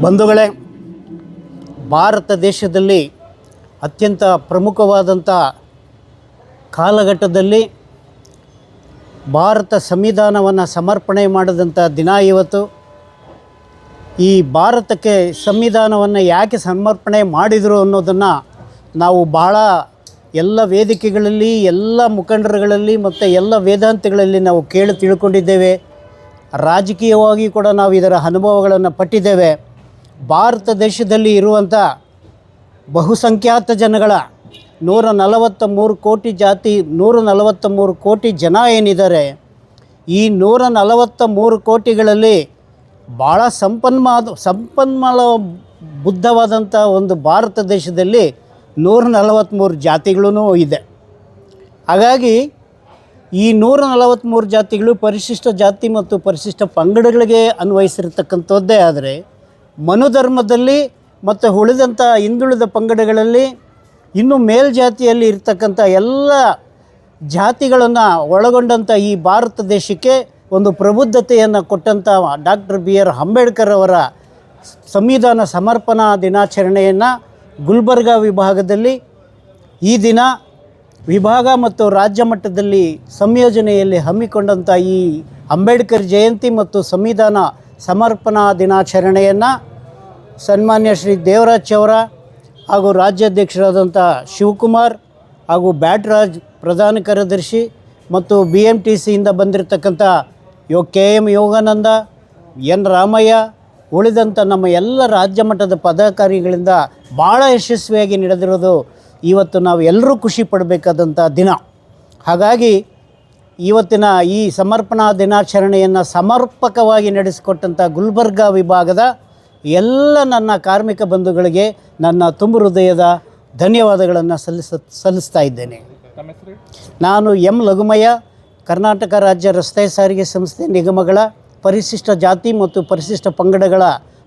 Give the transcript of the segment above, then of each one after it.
ಬಂಧುಗಳೇ, ಭಾರತ ದೇಶದಲ್ಲಿ ಅತ್ಯಂತ ಪ್ರಮುಖವಾದಂಥ ಕಾಲಘಟ್ಟದಲ್ಲಿ ಭಾರತ ಸಂವಿಧಾನವನ್ನು ಸಮರ್ಪಣೆ ಮಾಡಿದಂಥ ದಿನ ಇವತ್ತು. ಈ ಭಾರತಕ್ಕೆ ಸಂವಿಧಾನವನ್ನು ಯಾಕೆ ಸಮರ್ಪಣೆ ಮಾಡಿದರು ಅನ್ನೋದನ್ನು ನಾವು ಭಾಳ ಎಲ್ಲ ವೇದಿಕೆಗಳಲ್ಲಿ, ಎಲ್ಲ ಮುಖಂಡರುಗಳಲ್ಲಿ ಮತ್ತು ಎಲ್ಲ ವೇದಾಂತಗಳಲ್ಲಿ ನಾವು ಕೇಳಿ ತಿಳ್ಕೊಂಡಿದ್ದೇವೆ. ರಾಜಕೀಯವಾಗಿ ಕೂಡ ನಾವು ಇದರ ಅನುಭವಗಳನ್ನು ಪಟ್ಟಿದ್ದೇವೆ. ಭಾರತ ದೇಶದಲ್ಲಿ ಇರುವಂಥ ಬಹುಸಂಖ್ಯಾತ ಜನಗಳ ನೂರ ನಲವತ್ತ ಮೂರು ಕೋಟಿ ಜಾತಿ, ನೂರ ನಲವತ್ತ ಮೂರು ಕೋಟಿ ಜನ ಏನಿದ್ದಾರೆ, ಈ ನೂರ ನಲವತ್ತ ಮೂರು ಕೋಟಿಗಳಲ್ಲಿ ಭಾಳ ಸಂಪನ್ಮಾದ, ಸಂಪನ್ಮೂಲ ಬುದ್ಧವಾದಂಥ ಒಂದು ಭಾರತ ದೇಶದಲ್ಲಿ ನೂರ ನಲವತ್ತ್ಮೂರು ಜಾತಿಗಳೂ ಇದೆ. ಹಾಗಾಗಿ ಈ ನೂರ ನಲವತ್ತ್ಮೂರು ಜಾತಿಗಳು ಪರಿಶಿಷ್ಟ ಜಾತಿ ಮತ್ತು ಪರಿಶಿಷ್ಟ ಪಂಗಡಗಳಿಗೆ ಅನ್ವಯಿಸಿರ್ತಕ್ಕಂಥದ್ದೇ ಆದರೆ ಮನುಧರ್ಮದಲ್ಲಿ ಮತ್ತು ಉಳಿದಂಥ ಹಿಂದುಳಿದ ಪಂಗಡಗಳಲ್ಲಿ ಇನ್ನು ಮೇಲ್ಜಾತಿಯಲ್ಲಿ ಇರ್ತಕ್ಕಂಥ ಎಲ್ಲ ಜಾತಿಗಳನ್ನು ಒಳಗೊಂಡಂಥ ಈ ಭಾರತ ದೇಶಕ್ಕೆ ಒಂದು ಪ್ರಬುದ್ಧತೆಯನ್ನು ಕೊಟ್ಟಂಥ ಡಾಕ್ಟರ್ ಬಿ ಆರ್ ಅಂಬೇಡ್ಕರ್ ಅವರ ಸಂವಿಧಾನ ಸಮರ್ಪಣಾ ದಿನಾಚರಣೆಯನ್ನು ಗುಲ್ಬರ್ಗಾ ವಿಭಾಗದಲ್ಲಿ ಈ ದಿನ ವಿಭಾಗ ಮತ್ತು ರಾಜ್ಯ ಮಟ್ಟದಲ್ಲಿ ಸಂಯೋಜನೆಯಲ್ಲಿ ಹಮ್ಮಿಕೊಂಡಂಥ ಈ ಅಂಬೇಡ್ಕರ್ ಜಯಂತಿ ಮತ್ತು ಸಂವಿಧಾನ ಸಮರ್ಪಣಾ ದಿನಾಚರಣೆಯನ್ನು ಸನ್ಮಾನ್ಯ ಶ್ರೀ ದೇವರಾಜ್ ಅವರ ಹಾಗೂ ರಾಜ್ಯಾಧ್ಯಕ್ಷರಾದಂಥ ಶಿವಕುಮಾರ್ ಹಾಗೂ ಬ್ಯಾಟ್ರಾಜ್ ಪ್ರಧಾನ ಕಾರ್ಯದರ್ಶಿ ಮತ್ತು ಬಿ ಎಂ ಟಿ ಸಿಯಿಂದ ಬಂದಿರತಕ್ಕಂಥ ಯೋ K M Yogananda, N Ramaiah ಉಳಿದಂಥ ನಮ್ಮ ಎಲ್ಲ ರಾಜ್ಯ ಮಟ್ಟದ ಪದಾಧಿಕಾರಿಗಳಿಂದ ಭಾಳ ಯಶಸ್ವಿಯಾಗಿ ನಡೆದಿರೋದು ಇವತ್ತು ನಾವು ಎಲ್ಲರೂ ಖುಷಿ ಪಡಬೇಕಾದಂಥ ದಿನ. ಹಾಗಾಗಿ ಇವತ್ತಿನ ಈ ಸಮರ್ಪಣಾ ದಿನಾಚರಣೆಯನ್ನು ಸಮರ್ಪಕವಾಗಿ ನಡೆಸಿಕೊಟ್ಟಂಥ ಗುಲ್ಬರ್ಗ ವಿಭಾಗದ ಎಲ್ಲ ನನ್ನ ಕಾರ್ಮಿಕ ಬಂಧುಗಳಿಗೆ ನನ್ನ ತುಂಬು ಹೃದಯದ ಧನ್ಯವಾದಗಳನ್ನು ಸಲ್ಲಿಸ ಸಲ್ಲಿಸ್ತಾ ಇದ್ದೇನೆ. ನಾನು ಎಂ ಲಘುಮಯ್ಯ ಕರ್ನಾಟಕ ರಾಜ್ಯ ರಸ್ತೆ ಸಾರಿಗೆ ಸಂಸ್ಥೆ ನಿಗಮಗಳ ಪರಿಶಿಷ್ಟ ಜಾತಿ ಮತ್ತು ಪರಿಶಿಷ್ಟ ಪಂಗಡಗಳ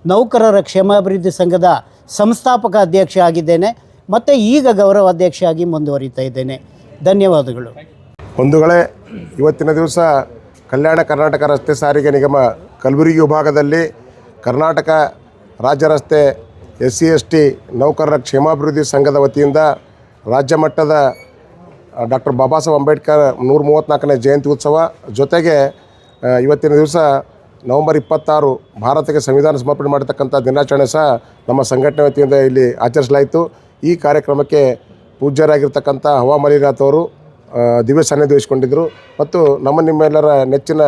ನೌಕರರ ಕ್ಷೇಮಾಭಿವೃದ್ಧಿ ಸಂಘದ ಸಂಸ್ಥಾಪಕ ಅಧ್ಯಕ್ಷ ಆಗಿದ್ದೇನೆ. ಮತ್ತು ಈಗ ಗೌರವ ಅಧ್ಯಕ್ಷ ಮುಂದುವರಿತಾ ಇದ್ದೇನೆ. ಧನ್ಯವಾದಗಳು. ಬಂಧುಗಳೇ, ಇವತ್ತಿನ ದಿವಸ ಕಲ್ಯಾಣ ಕರ್ನಾಟಕ ರಸ್ತೆ ಸಾರಿಗೆ ನಿಗಮ ಕಲಬುರಗಿ ವಿಭಾಗದಲ್ಲಿ ಕರ್ನಾಟಕ ರಾಜ್ಯ ರಸ್ತೆ ಎಸ್ ಸಿ ಎಸ್ ಟಿ ನೌಕರರ ಕ್ಷೇಮಾಭಿವೃದ್ಧಿ ಸಂಘದ ವತಿಯಿಂದ ರಾಜ್ಯ ಮಟ್ಟದ ಡಾಕ್ಟರ್ ಬಾಬಾ ಸಾಹೇಬ್ ಅಂಬೇಡ್ಕರ್ ನೂರ ಮೂವತ್ತ್ನಾಲ್ಕನೇ ಜಯಂತಿ ಉತ್ಸವ ಜೊತೆಗೆ ಇವತ್ತಿನ ದಿವಸ ನವೆಂಬರ್ ಇಪ್ಪತ್ತಾರು ಭಾರತಕ್ಕೆ ಸಂವಿಧಾನ ಸಮರ್ಪಣೆ ಮಾಡತಕ್ಕಂಥ ದಿನಾಚರಣೆ ಸಹ ನಮ್ಮ ಸಂಘಟನೆ ವತಿಯಿಂದ ಇಲ್ಲಿ ಆಚರಿಸಲಾಯಿತು. ಈ ಕಾರ್ಯಕ್ರಮಕ್ಕೆ ಪೂಜ್ಯರಾಗಿರ್ತಕ್ಕಂಥ ಹವಾಮಲಿನಾಥ್ ಅವರು ದಿವ್ಯ ಸಾನ್ನಿಧ್ಯ ಮತ್ತು ನಮ್ಮ ನಿಮ್ಮೆಲ್ಲರ ನೆಚ್ಚಿನ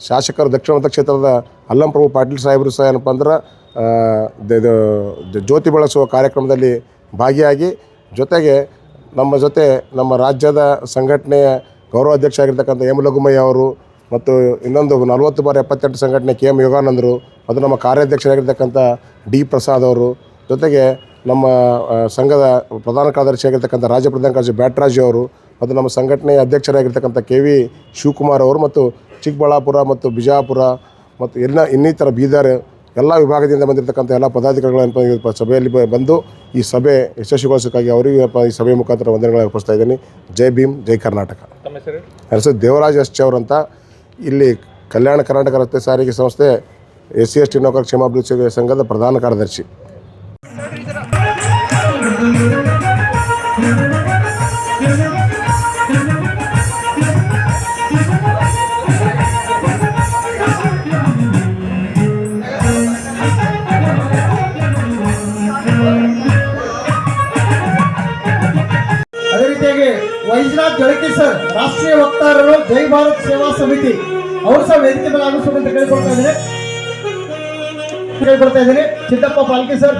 ಶಾಸಕರು ದಕ್ಷಿಣ ಮತ ಕ್ಷೇತ್ರದ ಅಲ್ಲಂ ಪ್ರಭು ಪಾಟೀಲ್ ಸಾಹೇಬರು ಸಹ ಏನಪ್ಪ ಅಂದ್ರೆ ಜ್ಯೋತಿ ಬೆಳೆಸುವ ಕಾರ್ಯಕ್ರಮದಲ್ಲಿ ಭಾಗಿಯಾಗಿ ಜೊತೆಗೆ ನಮ್ಮ ಜೊತೆ ನಮ್ಮ ರಾಜ್ಯದ ಸಂಘಟನೆಯ ಗೌರವ ಅಧ್ಯಕ್ಷ ಆಗಿರ್ತಕ್ಕಂಥ ಎಂ ಲಘುಮಯ್ಯ ಅವರು ಮತ್ತು ಇನ್ನೊಂದು ನಲವತ್ತು ಬಾರಿ ಎಪ್ಪತ್ತೆಂಟು ಸಂಘಟನೆ ಕೆ ಎಂ ಯೋಗಾನಂದರು, ಮತ್ತು ನಮ್ಮ ಕಾರ್ಯಾಧ್ಯಕ್ಷರಾಗಿರ್ತಕ್ಕಂಥ ಡಿ ಪ್ರಸಾದ್ ಅವರು, ಜೊತೆಗೆ ನಮ್ಮ ಸಂಘದ ಪ್ರಧಾನ ಕಾರ್ಯದರ್ಶಿ ಆಗಿರ್ತಕ್ಕಂಥ ರಾಜ್ಯ ಪ್ರಧಾನ ಕಾರ್ಯದರ್ಶಿ ಬ್ಯಾಟ್ರಾಜಿ ಅವರು ಮತ್ತು ನಮ್ಮ ಸಂಘಟನೆಯ ಅಧ್ಯಕ್ಷರಾಗಿರ್ತಕ್ಕಂಥ ಕೆ ವಿ ಶಿವಕುಮಾರ್ ಅವರು ಮತ್ತು ಚಿಕ್ಕಬಳ್ಳಾಪುರ ಮತ್ತು ಬಿಜಾಪುರ ಮತ್ತು ಎಲ್ಲ ಇನ್ನಿತರ ಬೀದರ್ ಎಲ್ಲ ವಿಭಾಗದಿಂದ ಬಂದಿರತಕ್ಕಂಥ ಎಲ್ಲ ಪದಾಧಿಕಾರಿಗಳ ಸಭೆಯಲ್ಲಿ ಬಂದು ಈ ಸಭೆ ಯಶಸ್ವಿಗೊಳಿಸೋಕ್ಕಾಗಿ ಅವರಿಗೆ ಈ ಸಭೆ ಮುಖಾಂತರ ವಂದನೆಗಳನ್ನು ಅರ್ಪಿಸ್ತಾ ಇದ್ದೀನಿ. ಜೈ ಭೀಮ್ ಜೈ ಕರ್ನಾಟಕ. ನನ್ನ ಹೆಸರು ದೇವರಾಜ್ ಎಸ್ ಅಂತ ಇಲ್ಲಿ ಕಲ್ಯಾಣ ಕರ್ನಾಟಕ ರಸ್ತೆ ಸಾರಿಗೆ ಸಂಸ್ಥೆ ಎಸ್ ಸಿ ಎಸ್ ಟಿ ನೌಕರ ಕ್ಷೇಮಾಭಿವೃದ್ಧಿ ಸಂಘದ ಪ್ರಧಾನ ಕಾರ್ಯದರ್ಶಿ. ವೈಜ್ನಾಥ್ ಜಳಕಿ ಸರ್, ರಾಷ್ಟ್ರೀಯ ವಕ್ತಾರರು ಜೈ ಭಾರತ್ ಸೇವಾ ಸಮಿತಿ. ಅವರು ಸಹ ವೇದಿಕೆ ಮೇಲೆ ಆಗಮಿಸಬೇಕಂತ ಕೇಳ್ಕೊಳ್ತಾ ಇದ್ದೀನಿ. ಕೇಳ್ಕೊಳ್ತಾ ಇದ್ದೀನಿ. ಸಿದ್ದಪ್ಪ ಪಾಲ್ಕೆ ಸರ್.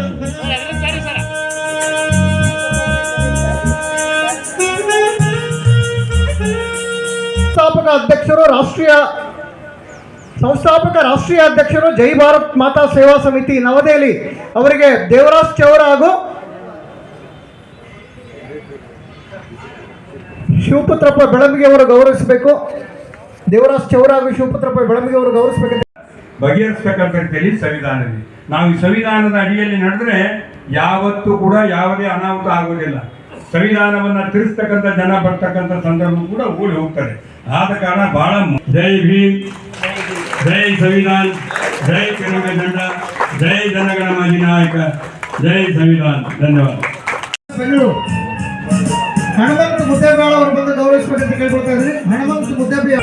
ಸಂಸ್ಥಾಪಕ ಅಧ್ಯಕ್ಷರು, ರಾಷ್ಟ್ರೀಯ ಸಂಸ್ಥಾಪಕ ರಾಷ್ಟ್ರೀಯ ಅಧ್ಯಕ್ಷರು ಜೈ ಭಾರತ್ ಮಾತಾ ಸೇವಾ ಸಮಿತಿ ನವದೆಹಲಿ ಅವರಿಗೆ ದೇವರಾಜ್ ಚೌರ ಹಾಗೂ ಶಿವಪುತ್ರಪ್ಪ ಬೆಳಂಬಿಗೆ ಅವರು ಗೌರವಿಸಬೇಕು. ದೇವರಾಜ್ ಚೌರ ಹಾಗೂ ಶಿವಪುತ್ರಪ್ಪ ಬೆಳಂಬಿಗೆ ಅವರು ಗೌರವಿಸಬೇಕಂತ ಬಗೆಹರಿಸ್ತಕ್ಕಂಥದ್ದೇಳಿ ಸಂವಿಧಾನದಲ್ಲಿ. ನಾವು ಈ ಸಂವಿಧಾನದ ಅಡಿಯಲ್ಲಿ ನಡೆದ್ರೆ ಯಾವತ್ತೂ ಕೂಡ ಯಾವುದೇ ಅನಾಹುತ ಆಗುವುದಿಲ್ಲ. ಸಂವಿಧಾನವನ್ನು ತಿಳಿಸ್ತಕ್ಕಂಥ ಜನ ಬರ್ತಕ್ಕಂಥ ಸಂದರ್ಭ ಕೂಡ ಓಡಿ ಹೋಗ್ತಾರೆ ಆದ ಕಾರಣ ಬಹಳ ಜೈ ಭೀಮ್. ಜೈ ಸಂವಿಧಾನ್. ಜೈ ಕಡಿಮೆ ದಂಡ ಜೈ ಜನಗಣ ಮಾಜಿ ನಾಯಕ. ಜೈ ಸಂವಿಧಾನ್. ಧನ್ಯವಾದ. ಬೆಂಗಳೂರು ಹನುಮಂತ ಮುದ್ದೇಬೇಳ ಅವರು ಬಂದು ಗೌರವಿಸಬೇಕಂತ ಕೇಳ್ಕೊಳ್ತಾ ಇದ್ರಿ ಹನುಮಂತ ಮುದ್ದೇಬಿ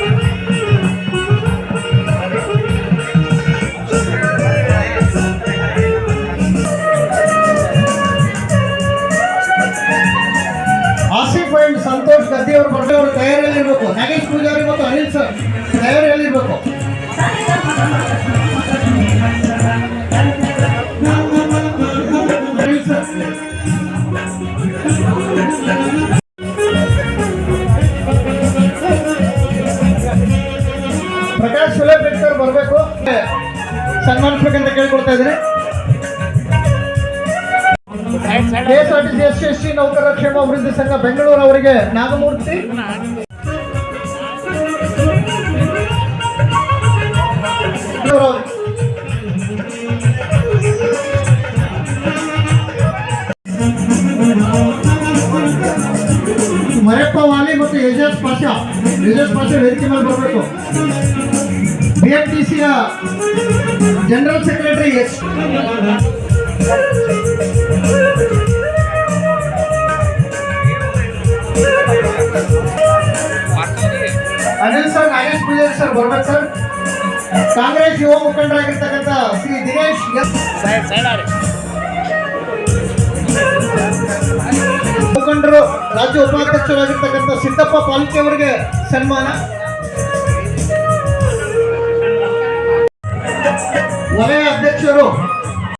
ಸನ್ಮಾನಿಸ್ಬೇಕಂತ ಕೇಳ್ಕೊಳ್ತಾ ಇದ್ದೀನಿ. ಕೆಎಸ್ಆರ್ಟಿಸಿ ಎಸ್ ಎಸ್ ಟಿ ನೌಕರರ ಕ್ಷೇಮ ಅಭಿವೃದ್ಧಿ ಸಂಘ ಬೆಂಗಳೂರು ಅವರಿಗೆ ನಾಗಮೂರ್ತಿ. ಮರೆಪ್ಪ ವಾಲಿ ಮತ್ತು ಯಜಸ್ ಪಾಷಾ. ಯಜಸ್ ಪಾಷಾ ವೇದಿಕೆ ಮೇಲೆ ಬರಬೇಕು. B M T general secretary S Anil sir Nagesh Poojari sir ಬರ್ಬೇಕು ಸರ್. ಕಾಂಗ್ರೆಸ್ ಯುವ ಮುಖಂಡರಾಗಿರ್ತಕ್ಕಂಥ ಶ್ರೀ ದಿನೇಶ್ ಎಸ್. ಮುಖಂಡರು ರಾಜ್ಯ ಉಪಾಧ್ಯಕ್ಷರಾಗಿರ್ತಕ್ಕಂಥ ಸಿದ್ದಪ್ಪ ಪಾಲ್ಕೆ ಅವರಿಗೆ ಸನ್ಮಾನ. ವಲಯ ಅಧ್ಯಕ್ಷರು